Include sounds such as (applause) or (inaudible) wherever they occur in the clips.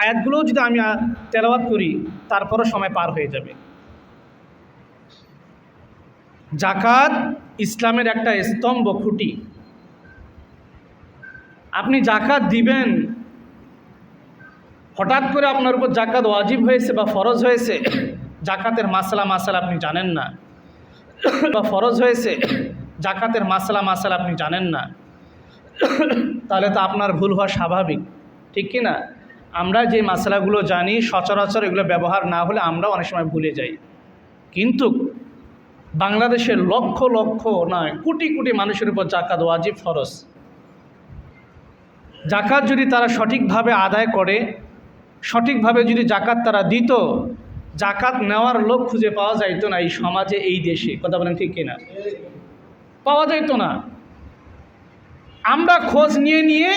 আয়াতগুলোও যদি আমি তেলাওয়াত করি, তারপরও সময় পার হয়ে যাবে। জাকাত ইসলামের একটা স্তম্ভ খুঁটি। আপনি জাকাত দিবেন, হঠাৎ করে আপনার উপর জাকাত ওয়াজিব হয়েছে বা ফরজ হয়েছে, জাকাতের মাসলা মাসালা আপনি জানেন না, বা ফরজ হয়েছে, জাকাতের মাসলা মাসালা আপনি জানেন না, তাহলে তো আপনার ভুল হওয়া স্বাভাবিক, ঠিক কি না? আমরা যে মশলাগুলো জানি, সচরাচর এগুলো ব্যবহার না হলে আমরা অনেক সময় ভুলে যাই। কিন্তু বাংলাদেশের লক্ষ লক্ষ নয় কোটি কোটি মানুষের উপর জাকাত ওয়াজিব ফরজ। জাকাত যদি তারা সঠিকভাবে আদায় করে, সঠিকভাবে যদি জাকাত তারা দিত জাকাত নেওয়ার লোক খুঁজে পাওয়া যাইতো না এই সমাজে, এই দেশে। কথা বলেন ঠিক কিনা? পাওয়া যাইতো না। আমরা খোঁজ নিয়ে নিয়ে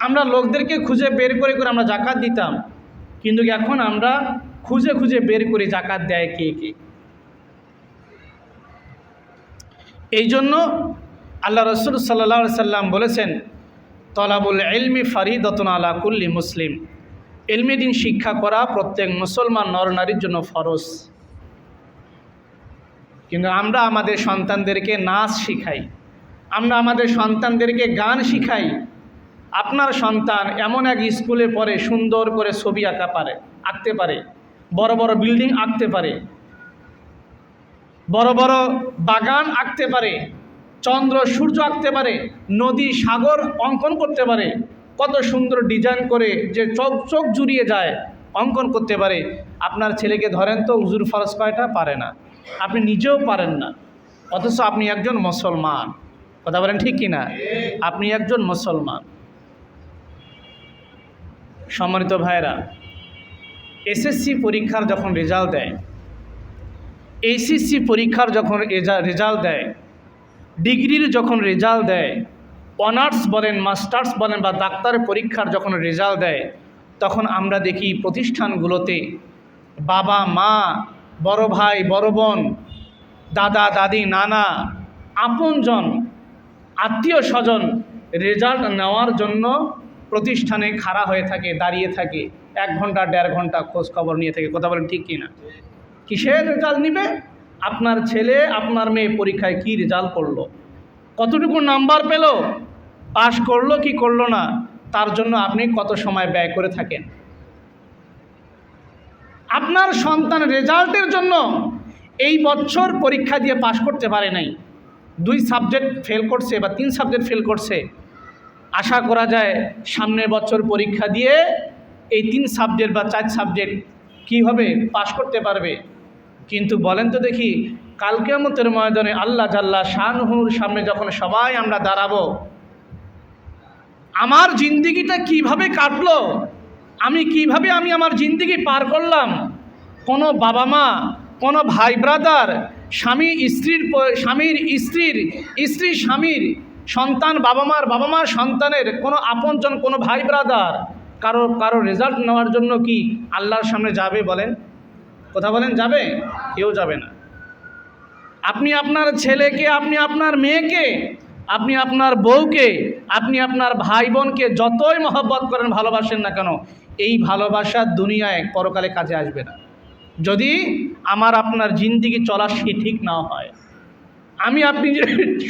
আমরা লোকদেরকে খুঁজে বের করে করে আমরা জাকাত দিতাম। কিন্তু এখন আমরা খুঁজে খুঁজে বের করে জাকাত দেয় কে কে? এই জন্য আল্লাহ রসুল সাল্লা সাল্লাম বলেছেন, তলাবুল এলমি ফারিদতন আলা কুল্লি মুসলিম। এলমি দিন শিক্ষা করা প্রত্যেক মুসলমান নরনারীর জন্য ফরজ। কিন্তু আমরা আমাদের সন্তানদেরকে নাচ শিখাই। আমরা আমাদের সন্তানদেরকে গান শিখাই। আপনার সন্তান এমন এক স্কুলে পড়ে, সুন্দর করে ছবি আঁকা পারে, আঁকতে পারে, বড় বড় বিল্ডিং আঁকতে পারে, বড় বড় বাগান আঁকতে পারে, চন্দ্র, সূর্য আঁকতে পারে, নদী, সাগর অঙ্কন করতে পারে, কত সুন্দর ডিজাইন করে যে চোখ চোখ জুড়িয়ে যায়, অঙ্কন করতে পারে। আপনার ছেলেকে ধরেন তো উজুর ফরজ কয়টা? পারে না। আপনি নিজেও পারেন না। অথচ আপনি একজন মুসলমান। কথা বলেন ঠিক কিনা? আপনি একজন মুসলমান। সম্মানিত ভাইরা এসএসসি পরীক্ষার যখন রেজাল্ট দেয় এইচএসসি পরীক্ষার যখন রেজাল্ট দেয় ডিগ্রির যখন রেজাল্ট দেয় অনার্স বলেন মাস্টার্স বলেন বা ডাক্তারের পরীক্ষার যখন রেজাল্ট দেয়, তখন আমরা দেখি প্রতিষ্ঠানগুলোতে বাবা, মা, বড় ভাই, বড় বোন, দাদা, দাদি, নানা, আপনজন, আত্মীয় স্বজন রেজাল্ট নেওয়ার জন্য প্রতিষ্ঠানে খাড়া হয়ে থাকে, দাঁড়িয়ে থাকে, এক ঘণ্টা, দেড় ঘণ্টা খোঁজ খবর নিয়ে থাকে, কথা বলেন ঠিক কিনা? কিসের রেজাল্ট নিবে? আপনার ছেলে, আপনার মেয়ে পরীক্ষায় কি রেজাল্ট করল? কতটুকু নাম্বার পেল? পাশ করল কি করল না? তার জন্য আপনি কত সময় ব্যয় করে থাকেন? আপনার সন্তান রেজাল্টের জন্য এই বছর পরীক্ষা দিয়ে পাশ করতে পারে নাই। দুই সাবজেক্ট ফেল করছে বা তিন সাবজেক্ট ফেল করছে। আশা করা যায় সামনের বছর পরীক্ষা দিয়ে এই তিন সাবজেক্ট বা চার সাবজেক্ট কীভাবে পাশ করতে পারবে। কিন্তু বলেন তো দেখি কালকে মতের ময়দানে আল্লাহ জাল্লা শাহনুহুর সামনে যখন সবাই আমরা দাঁড়াবো, আমার জিন্দিগিটা কীভাবে কাটলো, আমি কীভাবে আমি আমার জিন্দিগি পার করলাম, কোনো বাবা মা, কোনো ভাই ব্রাদার, স্বামী স্ত্রীর স্বামীর স্ত্রীর, স্ত্রী স্বামীর সন্তান বাবা মার বাবা মার সন্তানের কোনো আপনজন, কোনো ভাই ব্রাদার কারও কারও রেজাল্ট নেওয়ার জন্য কি আল্লাহর সামনে যাবে বলেন? কথা বলেন, যাবে? কেউ যাবে না। আপনি আপনার ছেলেকে, আপনি আপনার মেয়েকে, আপনি আপনার বউকে, আপনি আপনার ভাই বোনকে যতই মহব্বত করেন, ভালোবাসেন না কেন, এই ভালোবাসা দুনিয়ায় পরকালে কাজে আসবে না। যদি আমার আপনার জিন্দিগি চলা সে ঠিক না হয় আমি আপনি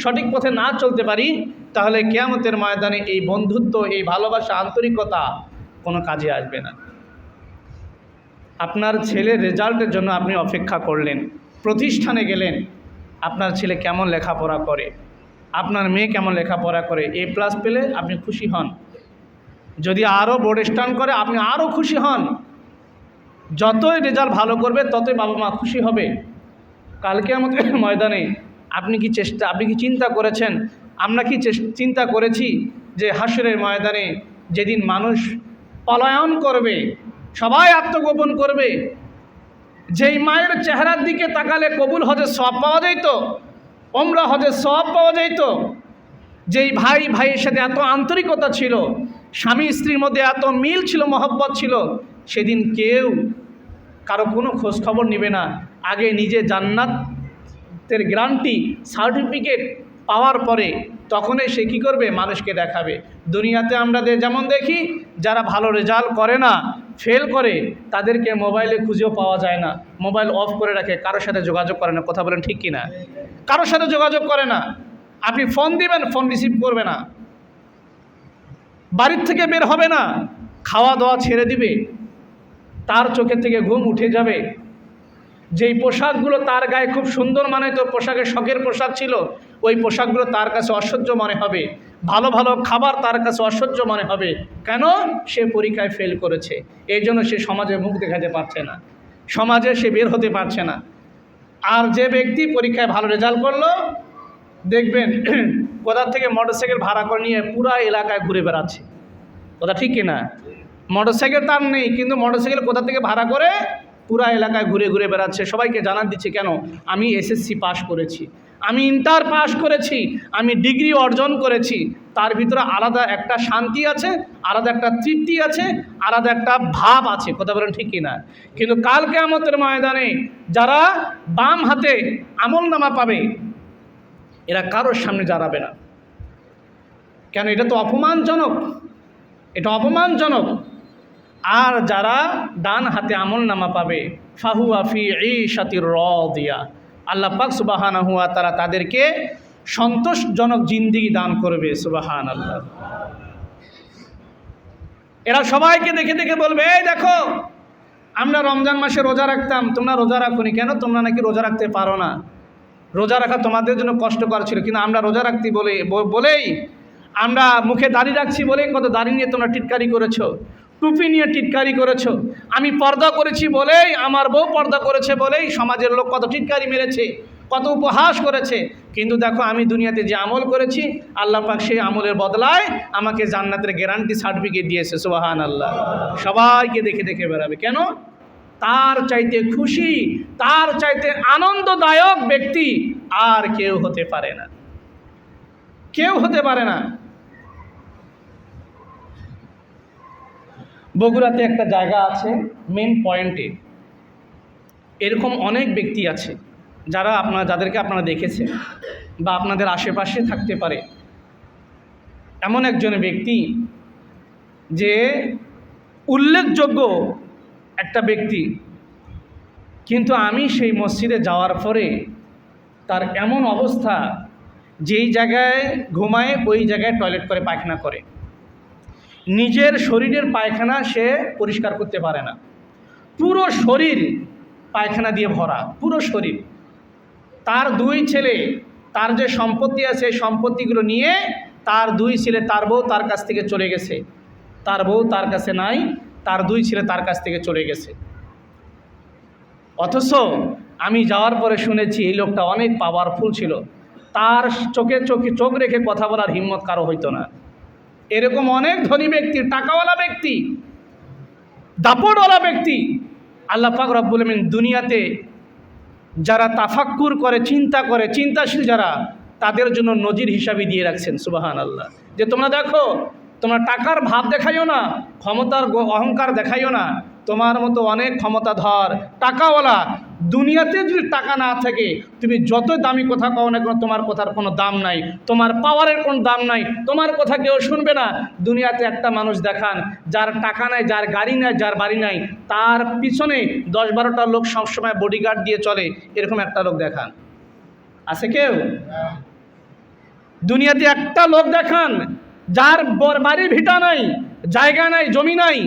সঠিক পথে না চলতে পারি, তাহলে কেয়ামতের ময়দানে এই বন্ধুত্ব, এই ভালোবাসা, আন্তরিকতা কোনো কাজে আসবে না। আপনার ছেলের রেজাল্টের জন্য আপনি অপেক্ষা করলেন, প্রতিষ্ঠানে গেলেন, আপনার ছেলে কেমন লেখাপড়া করে, আপনার মেয়ে কেমন লেখাপড়া করে, এ প্লাস পেলে আপনি খুশি হন। যদি আরও বোর্ড স্ট্যান্ড করে, আপনি আরও খুশি হন। যতই রেজাল্ট ভালো করবে, ততই বাবা মা খুশি হবে। কালকে আমাদের ময়দানে আপনি কি চেষ্টা, আপনি কি চিন্তা করেছেন? আমরা কি চিন্তা করেছি যে হাসরের ময়দানে যেদিন মানুষ পলায়ন করবে, সবাই আত্মগোপন করবে, যেই মায়ের চেহারার দিকে তাকালে কবুল হজে সব পাওয়া যাইতো, ওমরা হজে সব পাওয়া যাইতো, যেই ভাই ভাইয়ের সাথে এত আন্তরিকতা ছিল, স্বামী স্ত্রীর মধ্যে এত মিল ছিল, মহব্বত ছিল, সেদিন কেউ কারও কোনো খোঁজ খবর নেবে না, আগে নিজে জান্নাতের গ্রান্টি, সার্টিফিকেট পাওয়ার পরে তখনই সে কী করবে? মানুষকে দেখাবে। দুনিয়াতে আমরা যেমন দেখি, যারা ভালো রেজাল্ট করে না ফেল করে, তাদেরকে মোবাইলে খুঁজেও পাওয়া যায় না। মোবাইল অফ করে রাখে, কারোর সাথে যোগাযোগ করে না। কথা বলেন ঠিক কিনা? কারোর সাথে যোগাযোগ করে না। আপনি ফোন দিবেন ফোন রিসিভ করবে না। বাড়ির থেকে বের হবে না। খাওয়া দাওয়া ছেড়ে দিবে। তার চোখের থেকে ঘুম উঠে যাবে। যেই পোশাকগুলো তার গায়ে খুব সুন্দর মানে তো পোশাকের শখের পোশাক ছিল ওই পোশাকগুলো তার কাছে অসহ্য মনে হবে। ভালো ভালো খাবার তার কাছে অসহ্য মনে হবে। কেন? সে পরীক্ষায় ফেল করেছে। এই জন্য সে সমাজে মুখ দেখাতে পারছে না। সমাজে সে বের হতে পারছে না। আর যে ব্যক্তি পরীক্ষায় ভালো রেজাল্ট করল দেখবেন (clears throat) কোথার থেকে মোটরসাইকেল ভাড়া করে নিয়ে পুরা এলাকায় ঘুরে বেড়াচ্ছে। কথা ঠিক কিনা? মোটরসাইকেল তার নেই কিন্তু মোটরসাইকেল কোথা থেকে ভাড়া করে? পুরা এলাকায় ঘুরে ঘুরে বেড়াচ্ছে, সবাইকে জানান দিচ্ছে, কেন? আমি এসএসসি পাশ করেছি। আমি ইন্টার পাস করেছি, আমি ডিগ্রি অর্জন করেছি। তার ভিতরে আলাদা একটা শান্তি আছে, আলাদা একটা তৃপ্তি আছে, আলাদা একটা ভাব আছে। কথা বলেন ঠিক কিনা? কিন্তু কাল কেমতের ময়দানে যারা বাম হাতে আমল নামা পাবে, এরা কারোর সামনে দাঁড়াবে না। কেন? এটা তো অপমানজনক। এটা অপমানজনক। আর যারা ডান হাতে আমল নামা পাবে আফি এই সাতির র দিয়া আল্লাহ পাক সুবাহানা হুয়া তারা তাদেরকে সন্তোষজনক জিন্দিগি দান করবে সুবাহান আল্লাহ এরা সবাইকে দেখে দেখে বলবে, এই দেখো, আমরা রমজান মাসে রোজা রাখতাম, তোমরা রোজা রাখুনি কেন? তোমরা নাকি রোজা রাখতে পারো না। রোজা রাখা তোমাদের জন্য কষ্টকর ছিল, কিন্তু আমরা রোজা রাখতে বলে বলেই আমরা মুখে দাড়ি রাখছি বলেই কত দাড়ি নিয়ে তোমরা টিটকারি করেছ। টুপি নিয়ে টিটকারি করেছ। আমি পর্দা করেছি বলেই, আমার বউ পর্দা করেছে বলেই সমাজের লোক কত টিটকারি মেরেছে, কত উপহাস করেছে। কিন্তু দেখো, আমি দুনিয়াতে যে আমল করেছি, আল্লাহ পাক সেই আমলের বদলায় আমাকে জান্নাতের গ্যারান্টি সার্টিফিকেট দিয়েছে সুবাহান আল্লাহ সবাইকে দেখে দেখে বেড়াবে। কেন? তার চাইতে খুশি, তার চাইতে আনন্দদায়ক ব্যক্তি আর কেউ হতে পারে না। কেউ হতে পারে না। বগুড়াতে একটা জায়গা আছে মেন পয়েন্টে এরকম অনেক ব্যক্তি আছে, যারা আপনারা, যাদেরকে আপনারা দেখেছেন বা আপনাদের আশেপাশে থাকতে পারে। এমন একজন ব্যক্তি যে উল্লেখযোগ্য একটা ব্যক্তি, কিন্তু আমি সেই মসজিদে যাওয়ার পরে তার এমন অবস্থা, যেই জায়গায় ঘুমায়, ওই জায়গায় টয়লেট করে, পায়খানা করে। নিজের শরীরের পায়খানা সে পরিষ্কার করতে পারে না। পুরো শরীর পায়খানা দিয়ে ভরা, পুরো শরীর। তার দুই ছেলে, তার যে সম্পত্তি আছে সম্পত্তিগুলো নিয়ে তার দুই ছেলে, তার বউ তার কাছ থেকে চলে গেছে। তার বউ তার কাছে নাই, তার দুই ছেলে তার কাছ থেকে চলে গেছে। অথচ আমি যাওয়ার পরে শুনেছি এই লোকটা অনেক পাওয়ারফুল ছিল। তার চোখে চোখে, চোখ রেখে কথা বলার হিম্মত কারও হইতো না। এরকম অনেক ধনী ব্যক্তি, টাকাওয়ালা ব্যক্তি, দাপটওয়ালা ব্যক্তি, আল্লাহ পাক রব্বুল আমিন দুনিয়াতে যারা তাফাক্কুর করে, চিন্তা করে, চিন্তাশীল যারা, তাদের জন্য নজির হিসাবে দিয়ে রাখছেন সুবাহান আল্লাহ যে তোমরা দেখো, তোমরা টাকার ভাব দেখাইও না, ক্ষমতার অহংকার দেখাইও না তোমার মতো অনেক ক্ষমতাধর, টাকাওয়ালা। দুনিয়াতে যদি টাকা না থাকে, তুমি যত দামি কথা কও না কেন, তোমার কথার কোনো দাম নাই। তোমার পাওয়ারের কোনো দাম নাই। তোমার কথা কেউ শুনবে না। দুনিয়াতে একটা মানুষ দেখান, যার টাকা নাই, যার গাড়ি নাই, যার বাড়ি নাই, তার পিছনে দশ বারোটা লোক সবসময় বডিগার্ড দিয়ে চলে, এরকম একটা লোক দেখান। আছে কেউ? দুনিয়াতে একটা লোক দেখান, যার বাড়ির ভিটা নাই, জায়গা নাই, জমি নাই।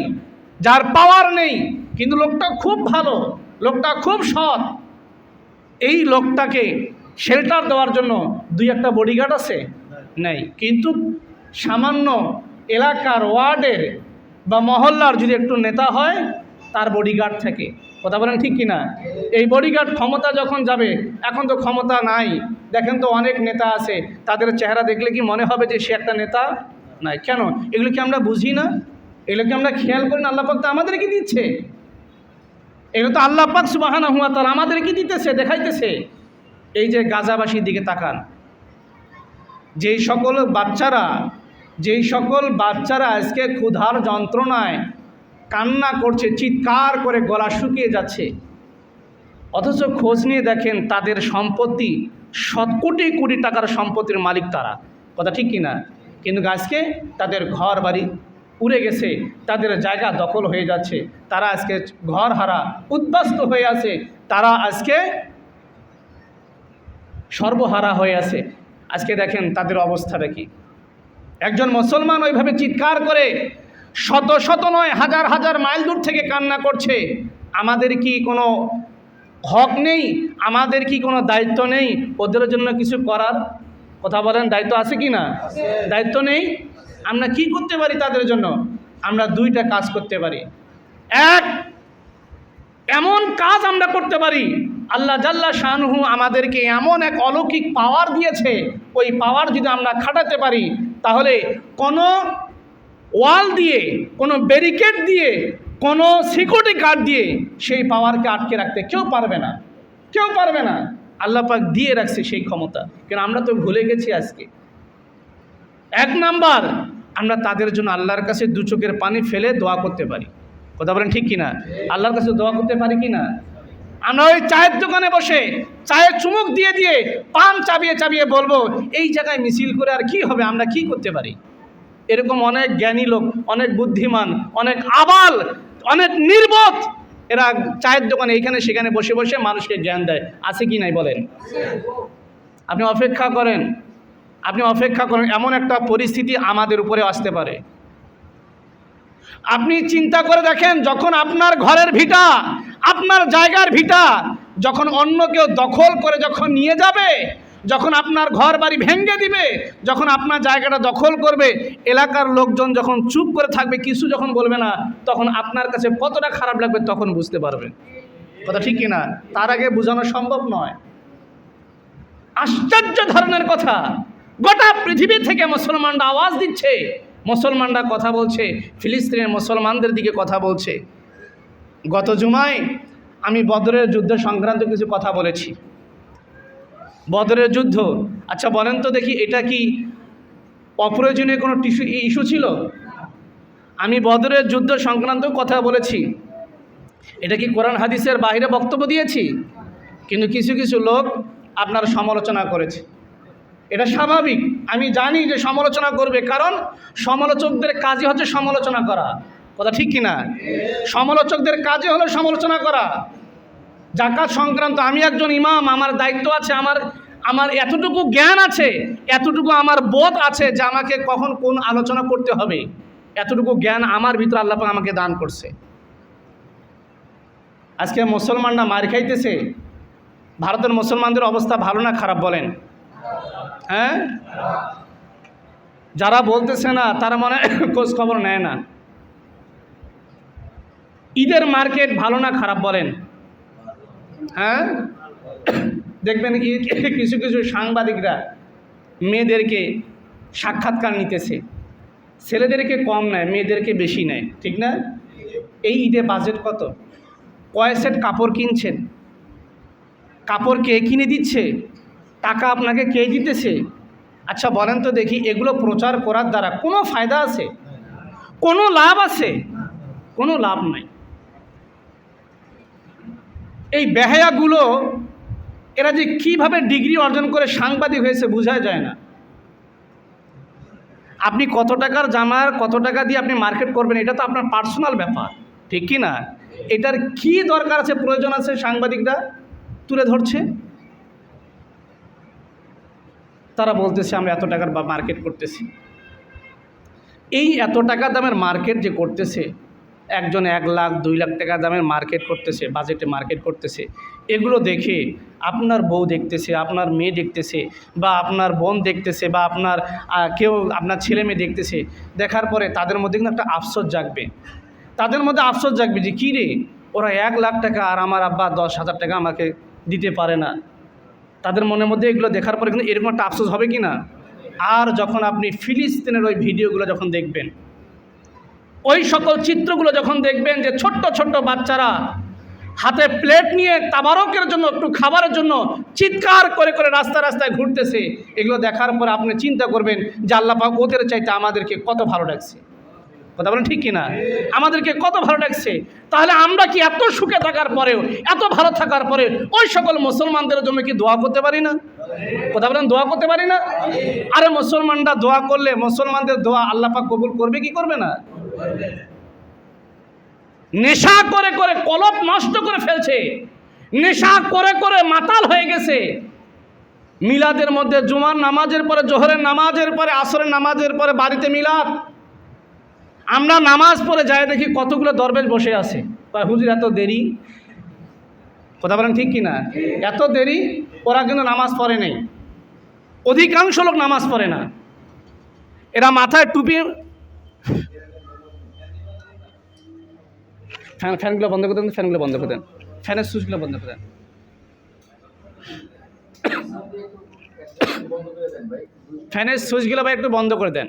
যার পাওয়ার নেই, কিন্তু লোকটা খুব ভালো, লোকটা খুব সৎ। এই লোকটাকে শেল্টার দেওয়ার জন্য দুই একটা বডিগার্ড আছে? নেই। কিন্তু সামান্য এলাকার ওয়ার্ডের বা মহল্লার যদি একটু নেতা হয়, তার বডিগার্ড থেকে। কথা বলেন ঠিক কিনা? এই বডিগার্ড ক্ষমতা যখন যাবে, এখন তো ক্ষমতা নাই। দেখেন তো অনেক নেতা আছে, তাদের চেহারা দেখলে কি মনে হবে যে সে একটা নেতা? নাই। কেন? এগুলো কি আমরা বুঝি না? এগুলো কি আমরা খেয়াল করি না, আল্লাহ পাক তো আমাদেরকে দিচ্ছে। এগুলো তো আল্লাহ পাক সুবাহানা হুয়া তার আমাদেরকে দিতেছে, দেখাইতেছে। এই যে গাজাবাসীর দিকে তাকান। যেই সকল বাচ্চারা, যেই সকল বাচ্চারা আজকে ক্ষুধার যন্ত্রণায় কান্না করছে, চিৎকার করে গলা শুকিয়ে যাচ্ছে, অথচ খোঁজ নিয়ে দেখেন তাদের সম্পত্তি শত কোটি কোটি টাকার সম্পত্তির মালিক তারা। কথা ঠিক কিনা? কিন্তু আজকে তাদের ঘর বাড়ি উড়ে গেছে তাদের জায়গা দখল হয়ে যাচ্ছে। তারা আজকে ঘর হারা উদ্বাস্ত হয়ে আছে। তারা আজকে সর্বহারা হয়ে আছে। আজকে দেখেন তাদের অবস্থাটা কি। একজন মুসলমান ওইভাবে চিৎকার করে শত শত নয় হাজার হাজার মাইল দূর থেকে কান্না করছে। আমাদের কি কোনো হক নেই? আমাদের কি কোনো দায়িত্ব নেই? ওদের জন্য কিছু করার কথা বলেন দায়িত্ব আছে কি না? দায়িত্ব নেই? আমরা কি করতে পারি তাদের জন্য? আমরা দুইটা কাজ করতে পারি। এক, এমন কাজ আমরা করতে পারি, আল্লাহ জাল্লা শাহনুহু আমাদেরকে এমন এক অলৌকিক পাওয়ার দিয়েছে, ওই পাওয়ার যদি আমরা খাটাতে পারি, তাহলে কোনো ওয়াল দিয়ে, কোনো ব্যারিকেড দিয়ে, কোনো সিকিউরিটি গার্ড দিয়ে সেই পাওয়ারকে আটকে রাখতে কেউ পারবে না। কেউ পারবে না। আল্লাহ পাক দিয়ে রাখছে সেই ক্ষমতা। কিন্তু আমরা তো ভুলে গেছি আজকে। এক নাম্বার আমরা তাদের জন্য আল্লাহর কাছে দু চোখের পানি ফেলে দোয়া করতে পারি। কথা বলেন ঠিক কিনা? আল্লাহর কাছে দোয়া করতে পারি কি না আমরা ওই চায়ের দোকানে বসে চায়ের চুমুক দিয়ে দিয়ে পান চাবিয়ে চাবিয়ে বলব, এই জায়গায় মিছিল করে আর কি হবে? আমরা কি করতে পারি? এরকম অনেক জ্ঞানী লোক, অনেক বুদ্ধিমান, অনেক আবাল, অনেক নির্বোধ এরা চায়ের দোকানে এইখানে সেখানে বসে বসে মানুষকে জ্ঞান দেয়। আছে কি নাই বলেন? আপনি অপেক্ষা করেন। আপনি অপেক্ষা করেন, এমন একটা পরিস্থিতি আমাদের উপরে আসতে পারে। আপনি চিন্তা করে দেখেন, যখন আপনার ঘরের ভিটা, আপনার জায়গার ভিটা, যখন অন্য কেউ দখল করে যখন নিয়ে যাবে, যখন আপনার ঘর বাড়ি ভেঙে দিবে, যখন আপনার জায়গাটা দখল করবে, এলাকার লোকজন যখন চুপ করে থাকবে, কিছু যখন বলবে না, তখন আপনার কাছে কতটা খারাপ লাগবে তখন বুঝতে পারবেন। কথা ঠিক কিনা? তার আগে বোঝানো সম্ভব নয়। আশ্চর্য ধরনের কথা। গোটা পৃথিবী থেকে মুসলমানরা আওয়াজ দিচ্ছে। মুসলমানরা কথা বলছে। ফিলিস্তিনের মুসলমানদের দিকে কথা বলছে। গত জুমায় আমি বদরের যুদ্ধ সংক্রান্ত কিছু কথা বলেছি। বদরের যুদ্ধ আচ্ছা বলেন তো দেখি এটা কি অপ্রয়োজনীয় কোনো টিস্যু, ইস্যু ছিল? আমি বদরের যুদ্ধ সংক্রান্ত কথা বলেছি। এটা কি কোরআন হাদিসের বাইরে বক্তব্য দিয়েছি? কিন্তু কিছু কিছু লোক আপনার সমালোচনা করেছে। এটা স্বাভাবিক। আমি জানি যে সমালোচনা করবে, কারণ সমালোচকদের কাজই হচ্ছে সমালোচনা করা। কথা ঠিক কিনা? সমালোচকদের কাজে হলো সমালোচনা করা। জাকাত সংক্রান্ত আমি একজন ইমাম, আমার দায়িত্ব আছে, আমার আমার এতটুকু জ্ঞান আছে, এতটুকু আমার বোধ আছে যে আমাকে কখন কোন আলোচনা করতে হবে। এতটুকু জ্ঞান আমার ভিতরে আল্লাহ আমাকে দান করছে। আজকে মুসলমানরা মার খাইতেছে। ভারতের মুসলমানদের অবস্থা ভালো না খারাপ বলেন? হ্যাঁ? যারা বলতেছে না, তারা মনে (coughs) খোঁজ খবর নেয় না। ঈদের মার্কেট ভালো না খারাপ বলেন? হ্যাঁ? (coughs) দেখবেন (coughs) কিছু কিছু সাংবাদিকরা মেয়েদেরকে সাক্ষাৎকার নিতেছে। ছেলেদেরকে কম নেয়, মেয়েদেরকে বেশি নেয়, ঠিক না? এই ঈদে বাজেট কত? কয় সেট কাপড় কিনছেন? কাপড় কে কিনে দিচ্ছে? টাকা আপনাকে কে দিতেছে? আচ্ছা বলেন তো দেখি, এগুলো প্রচার করার দ্বারা কোনো ফায়দা আছে? কোনো লাভ আছে? কোনো লাভ নাই। এই বেহায়াগুলো, এরা যে কীভাবে ডিগ্রি অর্জন করে সাংবাদিক হয়েছে বোঝা যায় না। আপনি কত টাকার জামার, কত টাকা দিয়ে আপনি মার্কেট করবেন, এটা তো আপনার পার্সোনাল ব্যাপার, ঠিক কি না? এটার কি দরকার আছে, প্রয়োজন আছে সাংবাদিকরা তুলে ধরছে? তারা বলতেছে, আমরা এত টাকার বা মার্কেট করতেছি। এই এত টাকা দামের মার্কেট যে করতেছে, একজন এক লাখ, দুই লাখ টাকা দামের মার্কেট করতেছে বাজেটে মার্কেট করতেছে, এগুলো দেখে আপনার বউ দেখতেছে, আপনার মেয়ে দেখতেছে, বা আপনার বোন দেখতেছে, বা আপনার কেউ, আপনার ছেলে মেয়ে দেখতেছে, দেখার পরে তাদের মধ্যে কিন্তু একটা আফসোস জাগবে। তাদের মধ্যে আফসোস জাগবে যে, কী রে, ওরা এক লাখ টাকা আর আমার আব্বা দশ হাজার টাকা আমাকে দিতে পারে না। তাদের মনের মধ্যে এগুলো দেখার পরে কিন্তু এরকম একটা আফসোস হবে কি না? আর যখন আপনি ফিলিস্তিনের ওই ভিডিওগুলো যখন দেখবেন, ওই সকল চিত্রগুলো যখন দেখবেন যে ছোট্ট ছোট্ট বাচ্চারা হাতে প্লেট নিয়ে তাবারকের জন্য, একটু খাবারের জন্য চিৎকার করে করে রাস্তা রাস্তায় ঘুরতেছে, এগুলো দেখার পর আপনি চিন্তা করবেন যে আল্লাপাক ওদের চাইতে আমাদেরকে কত ভালো লাগছে। কথা বলেন ঠিক কিনা? আমাদেরকে কত ভালো লাগছে। তাহলে আমরা কি এত সুখে থাকার পরেও, এত ভালো থাকার পরে ওই সকল মুসলমানদের জন্য কি দোয়া করতে পারি না? কথা বলেন, দোয়া করতে পারি না? আরে মুসলমানরা দোয়া করলে মুসলমানদের দোয়া আল্লাহ পাক কবুল করবে কি করবে না? নেশা করে করে কলপ নষ্ট করে ফেলছে। নেশা করে করে মাতাল হয়ে গেছে। মিলাদের মধ্যে জুমার নামাজের পরে, জোহরের নামাজের পরে, আসরের নামাজের পরে বাড়িতে মিলাদ আমরা নামাজ পড়ে যাই দেখি কতগুলো দরবেশ বসে আছে। কয়, হুজুর এত দেরি? কথা বলেন ঠিক কি না এত দেরি? ওরা কিন্তু নামাজ পড়ে নেই। অধিকাংশ লোক নামাজ পড়ে না। এরা মাথায় টুপি ফ্যান ফ্যানগুলো বন্ধ করে দেন ফ্যানগুলো বন্ধ করে দেন। ফ্যানের সুইচগুলো বন্ধ করে দেন। ফ্যানের সুইচগুলো ভাই একটু বন্ধ করে দেন।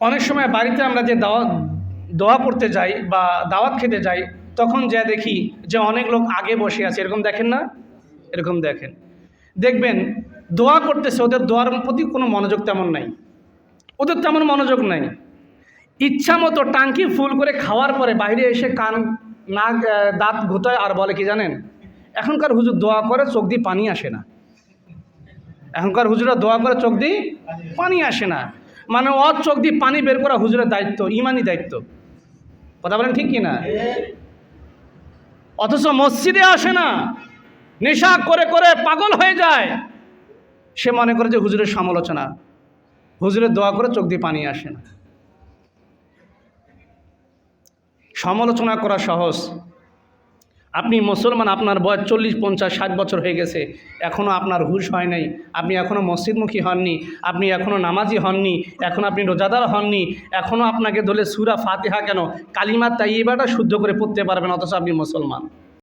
অনেক সময় বাড়িতে আমরা যে দাওয়াত দোয়া করতে যাই বা দাওয়াত খেতে যাই, তখন যা দেখি যে অনেক লোক আগে বসে আছে। এরকম দেখেন না? এরকম দেখেন। দেখবেন, দোয়া করতেছে, ওদের দোয়ার প্রতি কোনো মনোযোগ তেমন নাই। ওদের তেমন মনোযোগ নাই। ইচ্ছা মতো টাঙ্কি ফুল করে খাওয়ার পরে বাইরে এসে কান, নাক দাঁত ঘুতায় আর বলে কি জানেন? এখনকার হুজুর দোয়া করে চোখ দিয়ে পানি আসে না। এখনকার হুজুরা দোয়া করে চোখ দিয়ে পানি আসে না। মানে ওর চোখ দিয়ে পানি বের করা হুজুরের দায়িত্ব ইমানি দায়িত্ব। কথা বলেন ঠিক কি না অথচ মসজিদে আসে না, নেশা করে করে পাগল হয়ে যায়। সে মনে করে যে হুজুরের সমালোচনা, হুজুরের দোয়া করে চোখ দিয়ে পানি আসে না। সমালোচনা করা সহজ। আপনি মুসলমান, আপনার বয়স চল্লিশ, পঞ্চাশ, ষাট বছর হয়ে গেছে এখনও আপনার হুশ হয় নাই, আপনি এখনও মসজিদমুখী হননি, আপনি এখনও নামাজি হননি, এখন আপনি রোজাদার হননি এখনও আপনাকে ধরলে সুরা ফাতেহা কেন কালিমার তাইবাটা শুদ্ধ করে পড়তে পারবেন, অথচ আপনি মুসলমান।